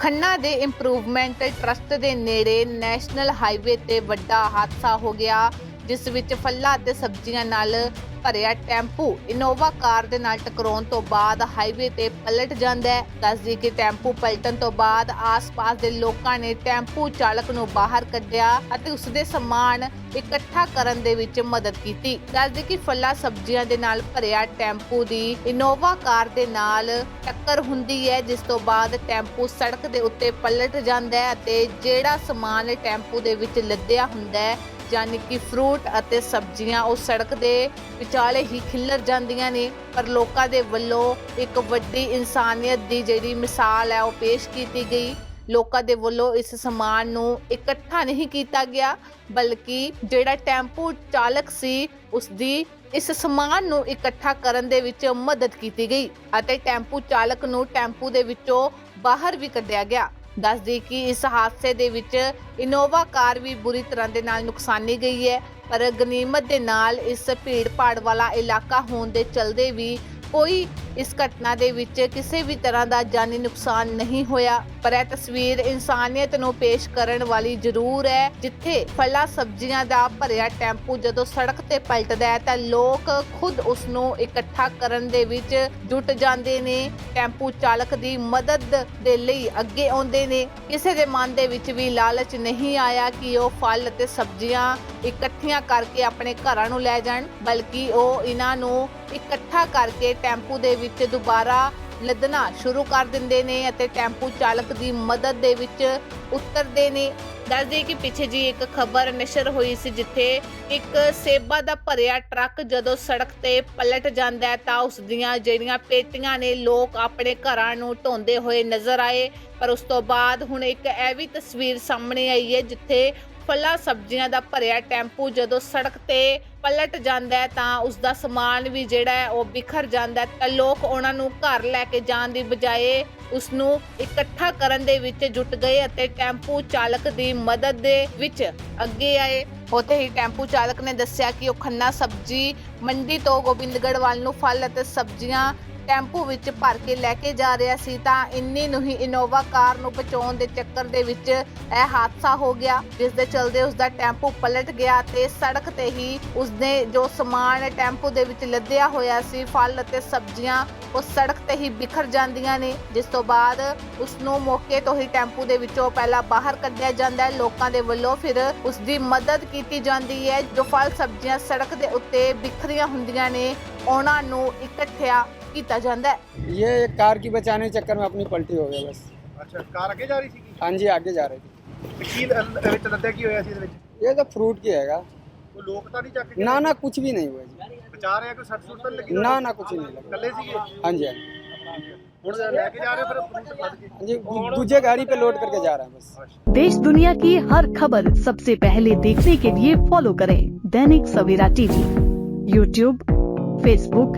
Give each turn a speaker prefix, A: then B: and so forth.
A: ਖੰਨਾ ਦੇ improvement trust ਦੇ ਨੇੜੇ ਨੈਸ਼ਨਲ ਹਾਈਵੇ ਤੇ ਵੱਡਾ ਹਾਦਸਾ ਹੋ ਗਿਆ। ਜਿਸ ਵਿੱਚ ਫੱਲਾ ਅਤੇ ਸਬਜ਼ੀਆਂ ਨਾਲ ਭਰਿਆ ਟੈਂਪੂ ਇਨੋਵਾ ਕਾਰ ਦੇ ਨਾਲ ਟਕਰਾਉਣ ਤੋਂ ਬਾਅਦ ਹਾਈਵੇ ਤੇ ਪਲਟ ਜਾਂਦਾ ਹੈ। ਦੱਸਦੀ ਕਿ ਟੈਂਪੂ ਪਲਟਣ ਤੋਂ ਬਾਅਦ ਆਸ-ਪਾਸ ਦੇ ਲੋਕਾਂ ਨੇ ਟੈਂਪੂ ਚਾਲਕ ਨੂੰ ਬਾਹਰ ਕੱਢਿਆ ਅਤੇ ਉਸ ਦੇ ਸਮਾਨ ਇਕੱਠਾ ਕਰਨ ਦੇ ਵਿੱਚ ਮਦਦ ਕੀਤੀ। ਦੱਸਦੀ ਕਿ ਫੱਲਾ, ਸਬਜ਼ੀਆਂ ਦੇ ਨਾਲ ਭਰਿਆ ਟੈਂਪੂ ਦੀ ਇਨੋਵਾ ਕਾਰ ਦੇ ਨਾਲ ਟੱਕਰ ਹੁੰਦੀ ਹੈ, ਜਿਸ ਤੋਂ ਬਾਅਦ ਟੈਂਪੂ ਸੜਕ ਦੇ ਉੱਤੇ ਪਲਟ ਜਾਂਦਾ ਹੈ ਅਤੇ ਜਿਹੜਾ ਸਮਾਨ ਟੈਂਪੂ ਦੇ ਵਿੱਚ ਲੱਦਿਆ ਹੁੰਦਾ ਹੈ ਯਾਨੀ ਕਿ ਫਰੂਟ ਅਤੇ ਸਬਜ਼ੀਆਂ ਉਹ ਸੜਕ ਦੇ ਵਿਚਾਲੇ ਹੀ ਖਿੱਲਰ ਜਾਂਦੀਆਂ ਨੇ, ਪਰ ਲੋਕਾਂ ਦੇ ਵੱਲੋਂ ਇੱਕ ਵੱਡੀ ਇਨਸਾਨੀਅਤ ਦੀ ਜਿਹੜੀ ਮਿਸਾਲ ਹੈ ਉਹ ਪੇਸ਼ ਕੀਤੀ ਗਈ। ਲੋਕਾਂ ਦੇ ਵੱਲੋਂ ਇਸ ਸਮਾਨ ਨੂੰ ਇਕੱਠਾ ਨਹੀਂ ਕੀਤਾ ਗਿਆ, ਬਲਕਿ ਜਿਹੜਾ ਟੈਂਪੂ ਚਾਲਕ ਸੀ ਉਸ ਦੀ ਇਸ ਸਮਾਨ ਨੂੰ ਇਕੱਠਾ ਕਰਨ ਦੇ ਵਿੱਚ ਮਦਦ ਕੀਤੀ ਗਈ ਅਤੇ ਟੈਂਪੂ ਚਾਲਕ ਨੂੰ ਟੈਂਪੂ ਦੇ ਵਿੱਚੋਂ ਬਾਹਰ ਵੀ ਕੱਢਿਆ ਗਿਆ। ਦੱਸਦੀ ਕਿ ਇਸ ਹਾਦਸੇ ਦੇ ਵਿੱਚ ਇਨੋਵਾ ਕਾਰ ਵੀ ਬੁਰੀ ਤਰ੍ਹਾਂ ਦੇ ਨਾਲ ਨੁਕਸਾਨੀ ਗਈ ਹੈ, ਪਰ ਗਨੀਮਤ ਦੇ ਨਾਲ ਇਸ ਭੀੜ ਭਾੜ ਵਾਲਾ ਇਲਾਕਾ ਹੋਣ ਦੇ ਚਲਦੇ ਵੀ ਕੋਈ ਇਸ ਘਟਨਾ ਦੇ ਵਿੱਚ ਕਿਸੇ ਵੀ ਤਰ੍ਹਾਂ ਦਾ ਜਾਨੀ ਨੁਕਸਾਨ ਨਹੀਂ ਹੋਇਆ, ਪਰ ਇਹ ਤਸਵੀਰ ਇਨਸਾਨੀਅਤ ਨੂੰ ਪੇਸ਼ ਕਰਨ ਵਾਲੀ ਜ਼ਰੂਰ ਹੈ। ਜਿੱਥੇ ਫਲਾਂ ਸਬਜ਼ੀਆਂ ਦਾ ਭਰਿਆ ਟੈਂਪੂ ਜਦੋਂ ਸੜਕ ਤੇ ਪਲਟਦਾ ਹੈ, ਤਾਂ ਲੋਕ ਖੁਦ ਉਸ ਨੂੰ ਇਕੱਠਾ ਕਰਨ ਦੇ ਵਿੱਚ ਜੁਟ ਜਾਂਦੇ ਨੇ। ਟੈਂਪੂ ਚਾਲਕ ਦੀ ਮਦਦ ਦੇ ਲਈ ਅੱਗੇ ਆਉਂਦੇ ਨੇ। ਕਿਸੇ ਦੇ ਮਨ ਦੇ ਵਿੱਚ ਵੀ ਲਾਲਚ ਨਹੀਂ ਆਇਆ ਕਿ ਉਹ ਫਲ ਅਤੇ ਸਬਜ਼ੀਆਂ ਇਕੱਠੀਆਂ ਕਰਕੇ ਆਪਣੇ ਘਰਾਂ ਨੂੰ ਲੈ ਜਾਣ, ਬਲਕਿ ਉਹ ਇਹਨਾਂ ਨੂੰ ਇਕੱਠਾ ਕਰਕੇ ਟੈਂਪੂ ਦੇ ਵਿੱਚ ਦੁਬਾਰਾ ਲੱਦਣਾ ਸ਼ੁਰੂ ਕਰ ਦਿੰਦੇ ਨੇ ਅਤੇ ਟੈਂਪੂ ਚਾਲਕ ਦੀ ਮਦਦ ਦੇ ਵਿੱਚ ਉਤਰਦੇ ਨੇ। ਦੱਸਦੇ ਕਿ ਪਿੱਛੇ ਜੀ ਇੱਕ ਖਬਰ ਨਸ਼ਰ ਹੋਈ ਸੀ ਜਿੱਥੇ ਇੱਕ ਸੇਬਾ ਦਾ ਭਰਿਆ ਟਰੱਕ ਜਦੋਂ ਸੜਕ ਤੇ ਪਲਟ ਜਾਂਦਾ ਹੈ ਤਾਂ ਉਸ ਦੀਆਂ ਜਿਹੜੀਆਂ ਪੇਟੀਆਂ ਨੇ ਲੋਕ ਆਪਣੇ ਘਰਾਂ ਨੂੰ ਢੋਂਦੇ ਹੋਏ ਨਜ਼ਰ ਆਏ। ਪਰ ਉਸ ਤੋਂ ਬਾਅਦ ਹੁਣ ਇੱਕ ਇਹ ਵੀ ਤਸਵੀਰ ਸਾਹਮਣੇ ਆਈ ਹੈ ਜਿੱਥੇ ਫਲਾਂ ਸਬਜ਼ੀਆਂ ਦਾ ਭਰਿਆ ਟੈਂਪੂ ਜਦੋਂ ਸੜਕ ਤੇ ਪਲਟ ਜਾਂਦਾ ਤਾਂ ਉਸ ਦਾ ਸਮਾਨ ਵੀ ਜਿਹੜਾ ਹੈ ਉਹ ਬਿਖਰ ਜਾਂਦਾ ਤਾਂ ਲੋਕ ਉਹਨਾਂ ਨੂੰ ਘਰ ਲੈ ਕੇ ਜਾਣ ਦੀ ਬਜਾਏ ਉਸ ਨੂੰ ਇਕੱਠਾ ਕਰਨ ਦੇ ਵਿੱਚ ਜੁਟ ਗਏ ਅਤੇ ਟੈਂਪੂ ਚਾਲਕ ਦੀ ਮਦਦ ਦੇ ਵਿੱਚ ਅੱਗੇ ਆਏ। ਉੱਥੇ ਹੀ ਟੈਂਪੂ ਚਾਲਕ ਨੇ ਦੱਸਿਆ ਕਿ ਉਹ ਖੰਨਾ ਸਬਜ਼ੀ ਮੰਡੀ ਤੋਂ ਗੋਬਿੰਦਗੜ੍ਹ ਵੱਲ ਨੂੰ ਫਲ ਅਤੇ ਸਬਜ਼ੀਆਂ ਟੈਂਪੂ ਵਿੱਚ ਭਰ ਕੇ ਲੈ ਕੇ ਜਾ ਰਿਹਾ ਸੀ, ਤਾਂ ਇੰਨੀ ਨੂੰ ਹੀ ਇਨੋਵਾ ਕਾਰ ਨੂੰ ਬਚਾਉਣ ਦੇ ਚੱਕਰ ਦੇ ਵਿੱਚ ਇਹ ਹਾਦਸਾ ਹੋ ਗਿਆ, ਜਿਸ ਦੇ ਚਲਦੇ ਉਸ ਦਾ ਟੈਂਪੂ ਪਲਟ ਗਿਆ ਤੇ ਸੜਕ ਤੇ ਹੀ ਉਸਨੇ ਜੋ ਸਮਾਨ ਟੈਂਪੂ ਦੇ ਵਿੱਚ ਲੱਦਿਆ ਹੋਇਆ ਸੀ, ਫਲ ਅਤੇ ਸਬਜ਼ੀਆਂ, ਉਹ ਸੜਕ ਤੇ ਹੀ ਬਿਖਰ ਜਾਂਦੀਆਂ ਨੇ, ਜਿਸ ਤੋਂ ਬਾਅਦ ਉਸ ਨੂੰ ਮੌਕੇ ਤੋਂ ਹੀ ਟੈਂਪੂ ਦੇ ਵਿੱਚੋਂ ਪਹਿਲਾਂ ਬਾਹਰ ਕੱਢਿਆ ਜਾਂਦਾ ਹੈ। ਲੋਕਾਂ ਦੇ ਵੱਲੋਂ ਫਿਰ ਉਸ ਦੀ ਮਦਦ ਕੀਤੀ ਜਾਂਦੀ ਹੈ, ਜੋ ਫਲ ਸਬਜ਼ੀਆਂ ਸੜਕ ਦੇ ਉੱਤੇ ਬਿਖਰੀਆਂ ਹੁੰਦੀਆਂ ਨੇ, ਉਹਨਾਂ ਨੂੰ ਇਕੱਠਿਆ ਕੀਤਾ ਜਾਂਦਾ ਹੈ
B: ये एक कार की बचाने के चक्कर में अपनी पलटी हो गई बस
C: ਅੱਛਾ ਕਾਰ ਅੱਗੇ ਜਾ ਰਹੀ ਸੀਗੀ
B: हाँ जी आगे जा रही थी
C: ਤੇ ਕੀ ਲ- ਵਿੱਚ ਲੱਦਿਆ ਕੀ ਹੋਇਆ ਸੀ ਇਹਦੇ ਵਿੱਚ
B: ये तो फ्रूट की हैगा
C: ਕੋਈ ਲੋਕ ਤਾਂ ਨਹੀਂ ਚੱਕ ਕੇ
B: ना ना कुछ भी नहीं हुआ जी
C: ਬਚਾ ਰਿਹਾ ਕੋਈ ਸੱਟ ਸੁੱਟ ਤਾਂ ਨੀ ਲੱਗੀ
B: ना ना कुछ नहीं लगा
C: ਇਕੱਲੇ ਸੀਗੇ
B: हाँ जी हाँ जी
C: ਹੁਣ ਲੈ ਕੇ ਜਾ ਰਹੇ ਫਿਰ ਫਰੂਟ ਲੱਦ ਕੇ
B: हाँ जी दू- दूजे गाड़ी पे लोड करके जा रहा है बस
D: देश दुनिया की हर खबर सबसे पहले देखने के लिए फॉलो करें Dainik Savera TV YouTube Facebook